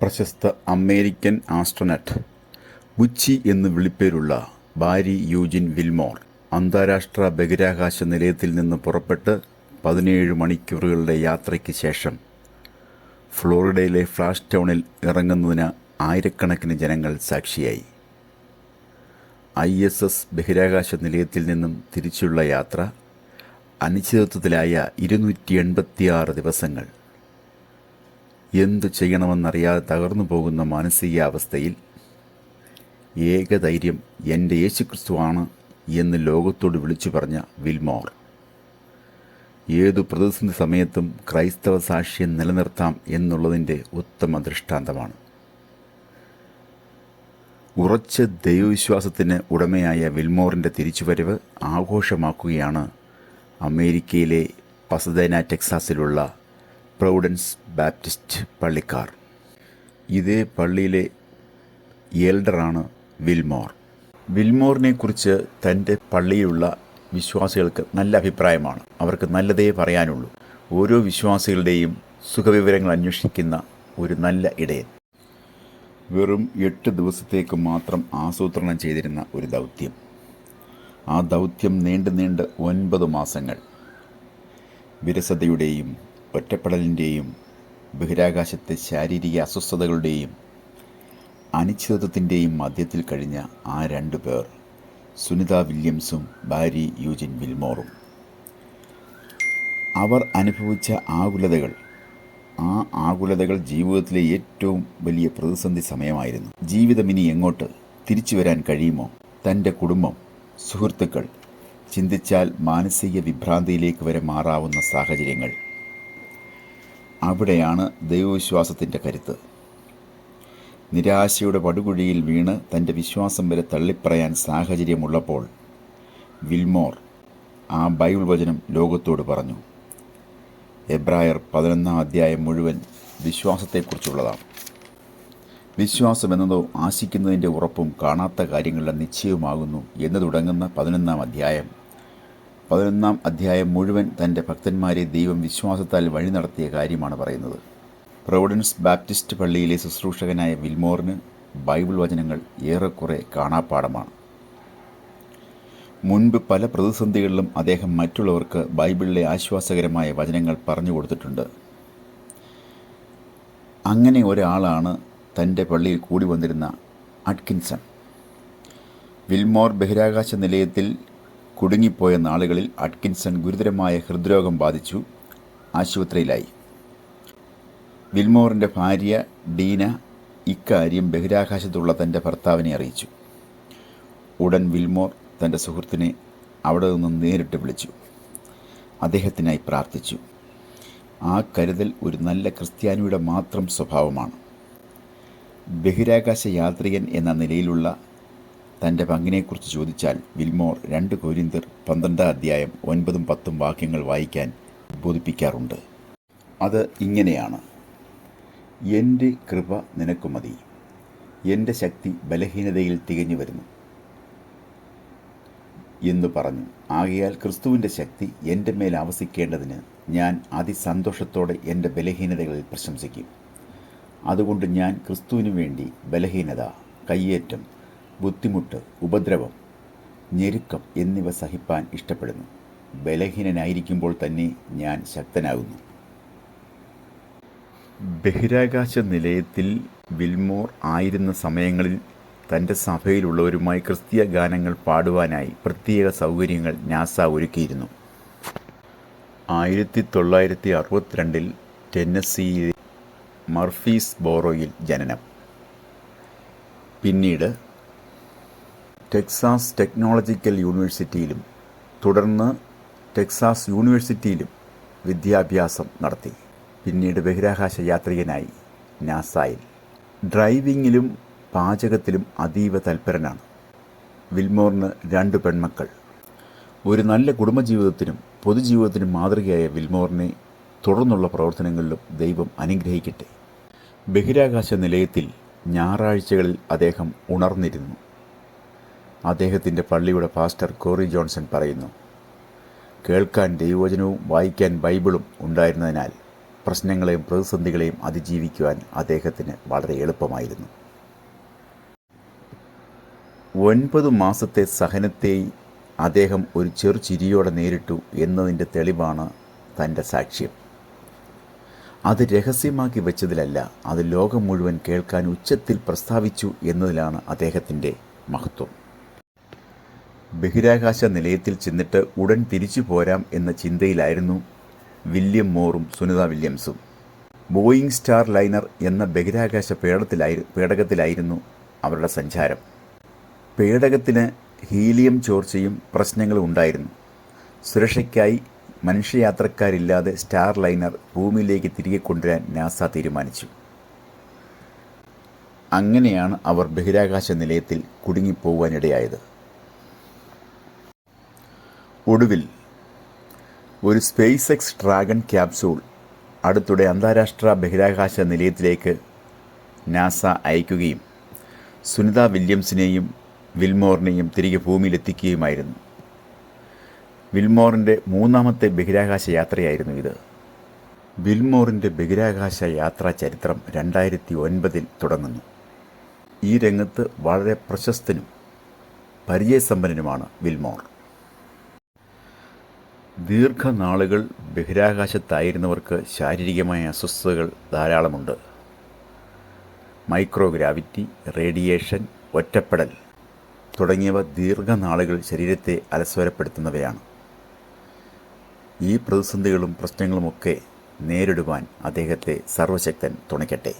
പ്രശസ്ത അമേരിക്കൻ ആസ്ട്രോനറ്റ് ബുച്ചി എന്ന് വിളിപ്പേരുള്ള ബാരി യൂജിൻ വിൽമോർ അന്താരാഷ്ട്ര ബഹിരാകാശ നിലയത്തിൽ നിന്ന് പുറപ്പെട്ട് പതിനേഴ് മണിക്കൂറുകളുടെ യാത്രയ്ക്ക് ശേഷം ഫ്ലോറിഡയിലെ ഫ്ലാഷ് ടൗണിൽ ഇറങ്ങുന്നതിന് ആയിരക്കണക്കിന് ജനങ്ങൾ സാക്ഷിയായി. ഐ എസ് എസ് ബഹിരാകാശ നിലയത്തിൽ നിന്നും തിരിച്ചുള്ള യാത്ര അനിശ്ചിതത്വത്തിലായ ഇരുന്നൂറ്റി എൺപത്തിയാറ് ദിവസങ്ങൾ. എന്തു ചെയ്യണമെന്നറിയാതെ തകർന്നു പോകുന്ന മാനസികാവസ്ഥയിൽ ഏകധൈര്യം എന്റെ യേശുക്രിസ്തുവാണ് എന്ന് ലോകത്തോട് വിളിച്ചു പറഞ്ഞ വിൽമോർ. ഏതു പ്രതിസന്ധി സമയത്തും ക്രൈസ്തവ സാക്ഷ്യം നിലനിർത്താം എന്നുള്ളതിന്റെ ഉത്തമ ദൃഷ്ടാന്തമാണ്. ഉറച്ച ദൈവവിശ്വാസത്തിന് ഉടമയായ വിൽമോറിന്റെ തിരിച്ചുവരവ് ആഘോഷമാക്കുകയാണ് അമേരിക്കയിലെ പസദേന ടെക്സാസിലുള്ള പ്രൗഡൻസ് ബാപ്റ്റിസ്റ്റ് പള്ളിക്കാർ. ഇതേ പള്ളിയിലെ എൽഡറാണ് വിൽമോർ. വിൽമോറിനെ കുറിച്ച് തന്റെ പള്ളിയിലുള്ള വിശ്വാസികൾക്ക് നല്ല അഭിപ്രായമാണ്. അവർക്ക് നല്ലതേ പറയാനുള്ളൂ. ഓരോ വിശ്വാസികളുടെയും സുഖവിവരങ്ങൾ അന്വേഷിക്കുന്ന ഒരു നല്ല ഇടയൻ. വെറും എട്ട് ദിവസത്തേക്ക് മാത്രം ആസൂത്രണം ചെയ്തിരുന്ന ഒരു ദൗത്യം. ആ ദൗത്യം നീണ്ടു നീണ്ട് ഒൻപത് മാസങ്ങൾ വിരസതയുടെയും ഒറ്റപ്പെടലിന്റെയും ബഹിരാകാശത്തെ ശാരീരിക അസ്വസ്ഥതകളുടെയും അനിശ്ചിതത്വത്തിന്റെയും മധ്യത്തിൽ കഴിഞ്ഞ ആ രണ്ടു പേർ സുനിത വില്യംസും ബാരി യൂജിൻ വിൽമോറും. അവർ അനുഭവിച്ച ആകുലതകൾ ആ ആകുലതകൾ ജീവിതത്തിലെ ഏറ്റവും വലിയ പ്രതിസന്ധി സമയമായിരുന്നു. ജീവിതം ഇനി എങ്ങോട്ട് തിരിച്ചു വരാൻ കഴിയുമോ? തന്റെ കുടുംബം സുഹൃത്തുക്കൾ ചിന്തിച്ചാൽ മാനസിക വിഭ്രാന്തിയിലേക്ക് വരെ മാറാവുന്ന സാഹചര്യങ്ങൾ അവിടെയാണ് ദൈവവിശ്വാസത്തിന്റെ കരുത്ത്. നിരാശയുടെ പടുകുഴിയിൽ വീണ് തന്റെ വിശ്വാസം വരെ തള്ളിപ്പറയാൻ സാഹചര്യമുള്ളപ്പോൾ വിൽമോർ ആ ബൈബിൾ വചനം ലോകത്തോട് പറഞ്ഞു. എബ്രായർ പതിനൊന്നാം അധ്യായം മുഴുവൻ വിശ്വാസത്തെക്കുറിച്ചുള്ളതാണ്. വിശ്വാസം എന്നതോ ആശിക്കുന്നതിന്റെ ഉറപ്പും കാണാത്ത കാര്യങ്ങളുടെ നിശ്ചയവുമാകുന്നു എന്ന് തുടങ്ങുന്ന പതിനൊന്നാം അധ്യായം. പതിനൊന്നാം അധ്യായം മുഴുവൻ തന്റെ ഭക്തന്മാരെ ദൈവം വിശ്വാസത്താൽ വഴി നടത്തിയ കാര്യമാണ് പറയുന്നത്. പ്രൊവിഡൻസ് ബാപ്റ്റിസ്റ്റ് പള്ളിയിലെ ശുശ്രൂഷകനായ വിൽമോറിന് ബൈബിൾ വചനങ്ങൾ ഏറെക്കുറെ കാണാപ്പാടമാണ് മുൻപ് പല പ്രതിസന്ധികളിലും അദ്ദേഹം മറ്റുള്ളവർക്ക് ബൈബിളിലെ ആശ്വാസകരമായ വചനങ്ങൾ പറഞ്ഞു കൊടുത്തിട്ടുണ്ട്. അങ്ങനെ ഒരാളാണ് തന്റെ പള്ളിയിൽ കൂടി വന്നിരുന്ന അഡ്കിൻസൺ വിൽമോർ ബഹിരാകാശ നിലയത്തിൽ കുടുങ്ങിപ്പോയ നാളുകളിൽ അട്കിൻസൺ ഗുരുതരമായ ഹൃദ്രോഗം ബാധിച്ചു. ആശുപത്രിയിലായി. വിൽമോറിന്റെ ഭാര്യ ഡീന ഇക്കാര്യം ബഹിരാകാശത്തുള്ള തന്റെ ഭർത്താവിനെ അറിയിച്ചു. ഉടൻ വിൽമോർ തന്റെ സുഹൃത്തിനെ അവിടെ നിന്ന് നേരിട്ട് വിളിച്ചു. അദ്ദേഹത്തിനായി പ്രാർത്ഥിച്ചു. ആ കരുതൽ ഒരു നല്ല ക്രിസ്ത്യാനിയുടെ മാത്രം സ്വഭാവമാണ്. ബഹിരാകാശ യാത്രികൻ എന്ന നിലയിലുള്ള തന്റെ പങ്കിനെക്കുറിച്ച് ചോദിച്ചാൽ വിൽമോർ രണ്ട് കോരിന്തർ പന്ത്രണ്ടാം അധ്യായം ഒൻപതും പത്തും വാക്യങ്ങൾ വായിക്കാൻ ബോധിപ്പിക്കാറുണ്ട്. അത് ഇങ്ങനെയാണ്. എന്റെ കൃപ നിനക്ക് മതി. എന്റെ ശക്തി ബലഹീനതയിൽ തികഞ്ഞു വരുന്നു. എന്ന് പറഞ്ഞു. ആകയാൽ ക്രിസ്തുവിന്റെ ശക്തി എന്റെ മേൽ ആവസിക്കേണ്ടതിന് ഞാൻ അതിസന്തോഷത്തോടെ എന്റെ ബലഹീനതകളിൽ പ്രശംസിക്കും. അതുകൊണ്ട് ഞാൻ ക്രിസ്തുവിനു വേണ്ടി ബലഹീനത കയ്യേറ്റം ബുദ്ധിമുട്ട് ഉപദ്രവം ഞെരുക്കം എന്നിവ സഹിപ്പാൻ ഇഷ്ടപ്പെടുന്നു. ബലഹീനനായിരിക്കുമ്പോൾ തന്നെ ഞാൻ ശക്തനാകുന്നു. ബഹിരാകാശ നിലയത്തിൽ വിൽമോർ ആയിരുന്ന സമയങ്ങളിൽ തന്റെ സഭയിലുള്ളവരുമായി ക്രിസ്തീയ ഗാനങ്ങൾ പാടുവാനായി പ്രത്യേക സൗകര്യങ്ങൾ നാസ ഒരുക്കിയിരുന്നു. ആയിരത്തി തൊള്ളായിരത്തി അറുപത്തിരണ്ടിൽ ടെന്നസിയിലെ മർഫീസ് ബോറോയിൽ ജനനം. പിന്നീട് ടെക്സാസ് ടെക്നോളജിക്കൽ യൂണിവേഴ്സിറ്റിയിലും തുടർന്ന് ടെക്സാസ് യൂണിവേഴ്സിറ്റിയിലും വിദ്യാഭ്യാസം നടത്തി. പിന്നീട് ബഹിരാകാശ യാത്രികനായി നാസായിൽ. ഡ്രൈവിങ്ങിലും പാചകത്തിലും അതീവ തൽപരനാണ്. വിൽമോറിന് രണ്ട് പെൺമക്കൾ. ഒരു നല്ല കുടുംബജീവിതത്തിനും പൊതുജീവിതത്തിനും മാതൃകയായ വിൽമോറിനെ തുടർന്നുള്ള പ്രവർത്തനങ്ങളിലും ദൈവം അനുഗ്രഹിക്കട്ടെ. ബഹിരാകാശ നിലയത്തിൽ ഞായറാഴ്ചകളിൽ അദ്ദേഹം ഉണർന്നിരുന്നു. അദ്ദേഹത്തിന്റെ പള്ളിയുടെ പാസ്റ്റർ കോറി ജോൺസൺ പറയുന്നു. കേൾക്കാൻ ദൈവവചനവും വായിക്കാൻ ബൈബിളും ഉണ്ടായിരുന്നതിനാൽ പ്രശ്നങ്ങളെയും പ്രതിസന്ധികളെയും അതിജീവിക്കുവാൻ അദ്ദേഹത്തിന് വളരെ എളുപ്പമായിരുന്നു. ഒൻപത് മാസത്തെ സഹനത്തെ അദ്ദേഹം ഒരു ചെറു ചിരിയോടെ നേരിട്ടു എന്നതിന്റെ തെളിവാണ് തന്റെ സാക്ഷ്യം. അത് രഹസ്യമാക്കി വെച്ചതിലല്ല അത് ലോകം മുഴുവൻ കേൾക്കാൻ ഉച്ചത്തിൽ പ്രസ്താവിച്ചു എന്നതിലാണ് അദ്ദേഹത്തിന്റെ മഹത്വം. ബഹിരാകാശ നിലയത്തിൽ ചെന്നിട്ട് ഉടൻ തിരിച്ചു പോരാം എന്ന ചിന്തയിലായിരുന്നു വില്യം മോറും സുനിത വില്യംസും. ബോയിങ് സ്റ്റാർ ലൈനർ എന്ന ബഹിരാകാശ പേടത്തിലായി പേടകത്തിലായിരുന്നു അവരുടെ സഞ്ചാരം. പേടകത്തിന് ഹീലിയം ചോർച്ചയും പ്രശ്നങ്ങളും ഉണ്ടായിരുന്നു. സുരക്ഷയ്ക്കായി മനുഷ്യയാത്രക്കാരില്ലാതെ സ്റ്റാർ ലൈനർ ഭൂമിയിലേക്ക് തിരികെ കൊണ്ടുവരാൻ നാസ തീരുമാനിച്ചു. അങ്ങനെയാണ് അവർ ബഹിരാകാശ നിലയത്തിൽ കുടുങ്ങിപ്പോവാനിടയായത്. ഒടുവിൽ ഒരു സ്പേസ് എക്സ് ഡ്രാഗൺ ക്യാപ്സൂൾ അടുത്തിടെ അന്താരാഷ്ട്ര ബഹിരാകാശ നിലയത്തിലേക്ക് നാസ അയക്കുകയും സുനിത വില്യംസിനെയും വിൽമോറിനെയും തിരികെ ഭൂമിയിലെത്തിക്കുകയുമായിരുന്നു. വിൽമോറിന്റെ മൂന്നാമത്തെ ബഹിരാകാശ യാത്രയായിരുന്നു ഇത്. വിൽമോറിന്റെ ബഹിരാകാശ യാത്രാ ചരിത്രം രണ്ടായിരത്തി ഒൻപതിൽ തുടങ്ങുന്നു. ഈ രംഗത്ത് വളരെ പ്രശസ്തനും പരിചയസമ്പന്നനുമാണ് വിൽമോർ. ദീർഘനാളുകൾ ബഹിരാകാശത്തായിരുന്നവർക്ക് ശാരീരികമായ അസ്വസ്ഥതകൾ ധാരാളമുണ്ട്. മൈക്രോഗ്രാവിറ്റി റേഡിയേഷൻ ഒറ്റപ്പെടൽ തുടങ്ങിയവ ദീർഘനാളുകൾ ശരീരത്തെ അലസ്വരപ്പെടുത്തുന്നവയാണ് ഈ പ്രതിസന്ധികളും പ്രശ്നങ്ങളുമൊക്കെ നേരിടുവാൻ അദ്ദേഹത്തെ സർവശക്തൻ തുണയ്ക്കട്ടെ.